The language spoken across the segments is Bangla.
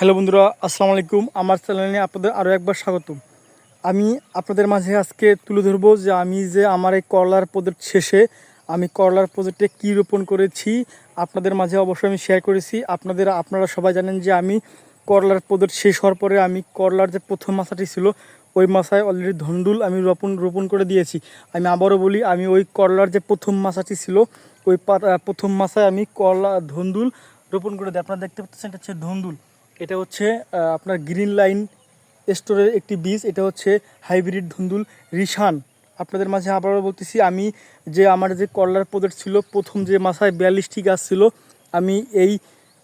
হ্যালো বন্ধুরা, আসসালামু আলাইকুম। আমার চ্যানেলে আপনাদের আরও একবার স্বাগতম। আমি আপনাদের মাঝে আজকে তুলে ধরবো যে আমি যে আমার এই করলার প্রজেক্ট শেষে আমি করলার প্রজেক্টে কী রোপণ করেছি। আপনাদের মাঝে অবশ্যই আমি শেয়ার করেছি। আপনাদের, আপনারা সবাই জানেন যে আমি করলার প্রজেক্ট শেষ হওয়ার পরে আমি করলার যে প্রথম মাসাটি ছিল, ওই মাসায় অলরেডি ধন্দুল আমি রোপণ রোপণ করে দিয়েছি। আমি আবারও বলি, আমি ওই করলার যে প্রথম মাসাটি ছিল, ওই প্রথম মাসায় আমি করলা ধন্দুল রোপণ করে দিই। আপনারা দেখতে পাচ্ছেন এটা হচ্ছে ধন্দুল এটা হচ্ছে আপনার গ্রিন লাইন স্টোরের একটি বীজ, এটা হচ্ছে হাইব্রিড ধুন্দুল রিশান। আপনাদের মাঝে আবারও বলতেছি, আমি যে আমার যে করলার প্রজেক্ট ছিল, প্রথম যে মাসায় বিয়াল্লিশটি গাছ ছিল, আমি এই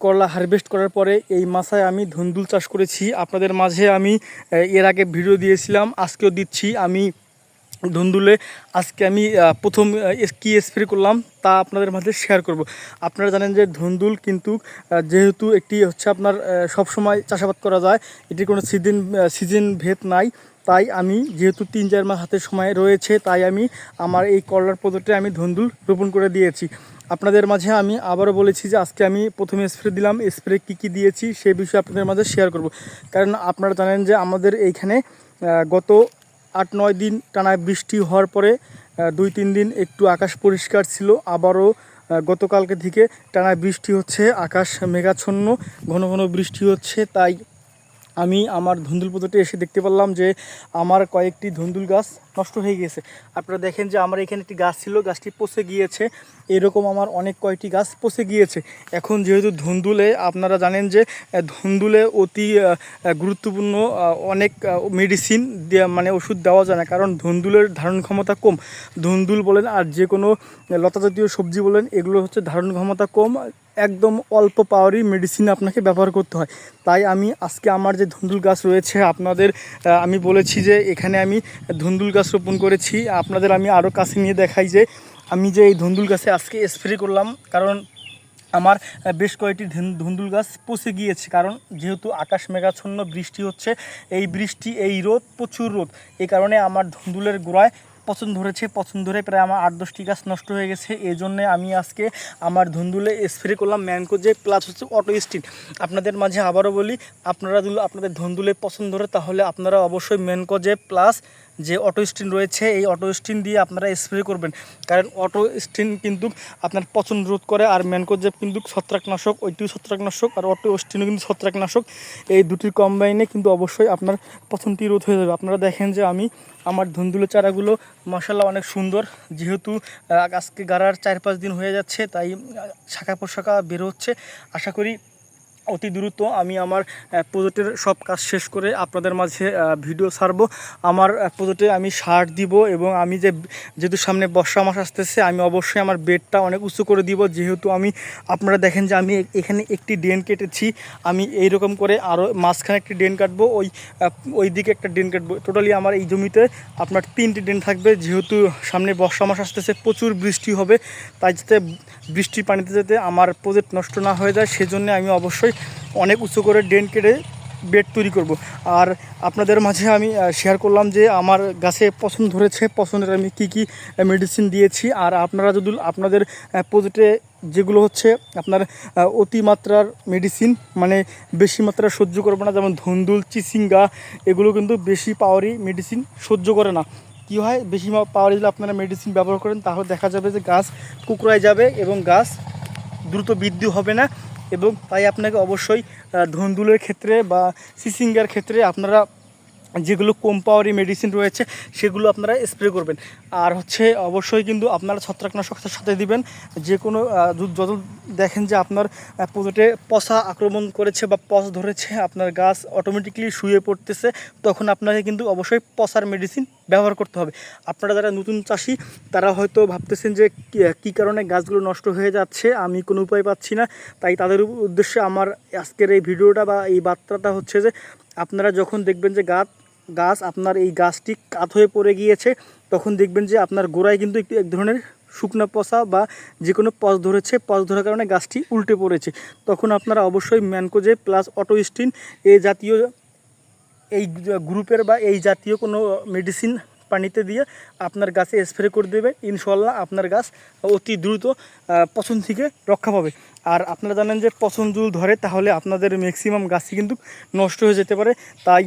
করলা হারভেস্ট করার পরে এই মাসায় আমি ধুন্দুল চাষ করেছি। আপনাদের মাঝে আমি এর আগে ভিডিও দিয়েছিলাম, আজকেও দিচ্ছি। আমি ধুন্দুলে আজকে আমি প্রথম কি স্প্রে করলাম তা আপনাদের মাঝে শেয়ার করব। আপনারা জানেন যে ধুন্দুল কিন্তু যেহেতু একটি হচ্ছে আপনার সব সময় চাষাবাদ করা যায় এটির কোনো সিজন সিজন ভেদ নাই, তাই আমি যেহেতু তিন, চার মাস হাতে সময় রয়েছে, তাই আমি আমার এই করলার পদ্ধতিতে আমি ধুন্দুল রোপণ করে দিয়েছি। আপনাদের মাঝে আমি আবারও বলেছি যে আজকে আমি প্রথমে স্প্রে দিলাম স্প্রে কী কী দিয়েছি সেই বিষয়ে আপনাদের মাঝে শেয়ার করব। কারণ আপনারা জানেন যে আমাদের এইখানে গত আট, নয় দিন টানায় বৃষ্টি হওয়ার পরে দুই, তিন দিন একটু আকাশ পরিষ্কার ছিল। আবারও গতকালকে থেকে টানায় বৃষ্টি হচ্ছে, আকাশ মেঘাচ্ছন্ন, ঘন ঘন বৃষ্টি হচ্ছে। তাই আমি আমার ধুন্দুল পুজোটি এসে দেখতে পারলাম যে, আমার কয়েকটি ধুন্দুল গাছ নষ্ট হয়ে গিয়েছে আপনারা দেখেন যে আমার এখানে একটি গাছ ছিল, গাছটি পচে গিয়েছে। এরকম আমার অনেক কয়টি গাছ পচে গিয়েছে। এখন যেহেতু ধুন্দুলে, আপনারা জানেন যে ধুন্দুলে অতি গুরুত্বপূর্ণ অনেক মেডিসিন মানে ওষুধ দেওয়া যায় না। কারণ ধুন্দুলের ধারণ ক্ষমতা কম। ধুন্দুল বলেন আর যে কোনো লতা জাতীয় সবজি বলেন এগুলো হচ্ছে ধারণ ক্ষমতা কম। একদম অল্প পাওয়ারই মেডিসিন আপনাকে ব্যবহার করতে হয়। তাই আমি আজকে আমার যে ধুন্দুল গাছ রয়েছে, আপনাদের আমি বলেছি যে, এখানে আমি ধুন্দুল গাছ রোপণ করেছি। আপনাদের আমি আরও কাছে নিয়ে দেখাই যে, আমি যে এই ধুন্দুল গাছে আজকে স্প্রে করলাম, কারণ আমার বেশ কয়েকটি ধুন- ধুন্দুল গাছ পচে গিয়েছে। কারণ যেহেতু আকাশ মেঘাচ্ছন্ন, বৃষ্টি হচ্ছে, এই বৃষ্টি, এই রোদ, প্রচুর রোদ। এই কারণে আমার ধুন্দুলের গোড়ায় পছন্দ ধরেছে পছন্দ ধরে প্রায় আমার আট দশটি গাছ নষ্ট হয়ে গেছে। এই জন্যে আমি আজকে আমার ধুন্দুলে স্প্রে করলাম ম্যানকো যে প্লাস হচ্ছে অটো স্টিন আপনাদের মাঝে আবারও বলি, আপনারা আপনাদের ধুন্দুলে পছন্দ ধরে, তাহলে আপনারা অবশ্যই ম্যানকো যে প্লাস যে অটো স্টিন রয়েছে, এই অটো স্টিন দিয়ে আপনারা স্প্রে করবেন। কারণ অটো স্টিন কিন্তু আপনার পচন রোধ করে আর ম্যানকোজেব কিন্তু ছত্রাকনাশক, ওইটিও ছত্রাকনাশক আর অটো স্টিনও কিন্তু ছত্রাকনাশক। এই দুটির কম্বাইনে কিন্তু অবশ্যই আপনার পচনটি রোধ হয়ে যাবে। আপনারা দেখেন যে আমি আমার ধুন্দুলো চারাগুলো মশাল্লা অনেক সুন্দর। যেহেতু আজকে গাড়ার চার পাঁচ দিন হয়ে যাচ্ছে, তাই শাখা পোশাখা বের হচ্ছে। আশা করি অতি দ্রুত আমি আমার প্রজেক্টের সব কাজ শেষ করে আপনাদের মাঝে ভিডিও ছাড়বো। আমার প্রজেক্টে আমি সার দিব এবং আমি যে, যেহেতু সামনে বর্ষা মাস আসতেছে, আমি অবশ্যই আমার বেডটা অনেক উঁচু করে দিব। যেহেতু আমি, আপনারা দেখেন যে আমি এখানে একটি ড্রেন কেটেছি। আমি এই রকম করে আরও মাঝখানে একটি ড্রেন কাটবো, ওই ওই দিকে একটা ড্রেন কাটবো। টোটালি আমার এই জমিতে আপনার তিনটি ড্রেন থাকবে। যেহেতু সামনে বর্ষা মাস আসতেছে, প্রচুর বৃষ্টি হবে, তাই যাতে বৃষ্টির পানিতে যাতে আমার প্রজেক্ট নষ্ট না হয়ে যায়, সেজন্য আমি অবশ্যই অনেক উঁচু করে ড্রেন কেটে বেড তৈরি করব। আর আপনাদের মাঝে আমি শেয়ার করলাম যে আমার গাছে পছন্দ ধরেছে, পছন্দের আমি কি কি মেডিসিন দিয়েছি। আর আপনারা যদি, আপনাদের প্রজেক্টে যেগুলো হচ্ছে আপনার অতিমাত্রার মেডিসিন মানে বেশি মাত্রা সহ্য করবে না, যেমন ধুন্দুল, চিচিঙ্গা, এগুলো কিন্তু বেশি পাওয়ারই মেডিসিন সহ্য করে না। কী হয়? বেশি পাওয়ার যদি আপনারা মেডিসিন ব্যবহার করেন, তাহলে দেখা যাবে যে গাছ কুকড়ায় যাবে এবং গাছ দ্রুত বৃদ্ধি হবে না। এবং তাই আপনাকে অবশ্যই ধন্দুলের ক্ষেত্রে বা সিসিঙ্গার ক্ষেত্রে আপনারা যেগুলো কম পাওয়ারি মেডিসিন রয়েছে, সেগুলো আপনারা স্প্রে করবেন। আর হচ্ছে অবশ্যই কিন্তু আপনারা ছত্রাকনাশক সাথে দিবেন। যে কোনো যত দেখেন যে আপনার প্রজেক্টে পচা আক্রমণ করেছে বা পচ ধরেছে, আপনার গাছ অটোমেটিকলি শুয়ে পড়তেছে, তখন আপনাকে কিন্তু অবশ্যই পচার মেডিসিন ব্যবহার করতে হবে। আপনারা যারা নতুন চাষি, তারা হয়তো ভাবতেছেন যে কী কারণে গাছগুলো নষ্ট হয়ে যাচ্ছে, আমি কোনো উপায় পাচ্ছি না। তাই তাদের উদ্দেশ্যে আমার আজকের এই ভিডিওটা বা এই বার্তাটা হচ্ছে যে, আপনারা যখন দেখবেন যে গাছ গাছ, আপনার এই গাছটি কাত হয়ে পড়ে গিয়েছে, তখন দেখবেন যে আপনার গোড়ায় কিন্তু একটু এক ধরনের শুকনো পচা বা যে কোনো পচ ধরেছে, পচ ধরার কারণে গাছটি উল্টে পড়েছে। তখন আপনারা অবশ্যই ম্যানকোজে প্লাস অটোস্টিন এই জাতীয় এই গ্রুপের বা এই জাতীয় কোনো মেডিসিন পানিতে দিয়ে আপনার গাছে স্প্রে করে দেবে। ইনশাল্লাহ আপনার গাছ অতি দ্রুত পচন থেকে রক্ষা পাবে। আর আপনারা জানেন যে পচন জুল ধরে, তাহলে আপনাদের ম্যাক্সিমাম গাছই কিন্তু নষ্ট হয়ে যেতে পারে। তাই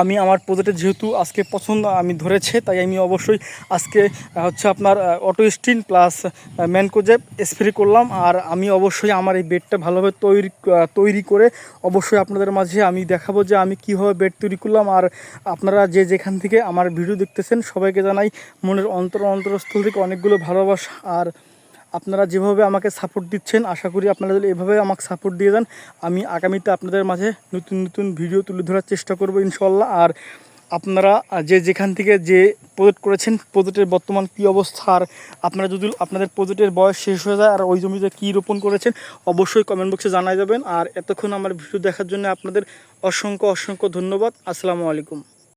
আমি আমার প্রজেক্টে যেহেতু আজকে পছন্দ আমি ধরেছে, তাই আমি অবশ্যই আজকে হচ্ছে আপনার অটো স্টিন প্লাস ম্যানকোজেব স্প্রে করলাম। আর আমি অবশ্যই আমার এই বেডটা ভালোভাবে তৈরি তৈরি করে অবশ্যই আপনাদের মাঝে আমি দেখাবো যে আমি কীভাবে বেড তৈরি করলাম। আর আপনারা যে যেখান থেকে আমার ভিডিও দেখতেছেন, সবাইকে জানাই মনের অন্তর অন্তরস্থল থেকে অনেকগুলো ভালোবাসা। আর আপনারা যেভাবে আমাকে সাপোর্ট দিচ্ছেন, আশা করি আপনারা যদি এভাবে আমাকে সাপোর্ট দিয়ে যান, আমি আগামীতে আপনাদের মাঝে নতুন নতুন ভিডিও তুলে ধরার চেষ্টা করব ইনশাল্লাহ আর আপনারা যে যেখান থেকে যে প্রজেক্ট করেছেন প্রজেক্টের বর্তমান কী অবস্থা, আর আপনারা যদি আপনাদের প্রজেক্টের বয়স শেষ হয়ে যায়, আর ওই জমিতে কী রোপণ করেছেন, অবশ্যই কমেন্ট বক্সে জানাই যাবেন। আর এতক্ষণ আমার ভিডিও দেখার জন্য আপনাদের অসংখ্য অসংখ্য ধন্যবাদ। আসসালামু আলাইকুম।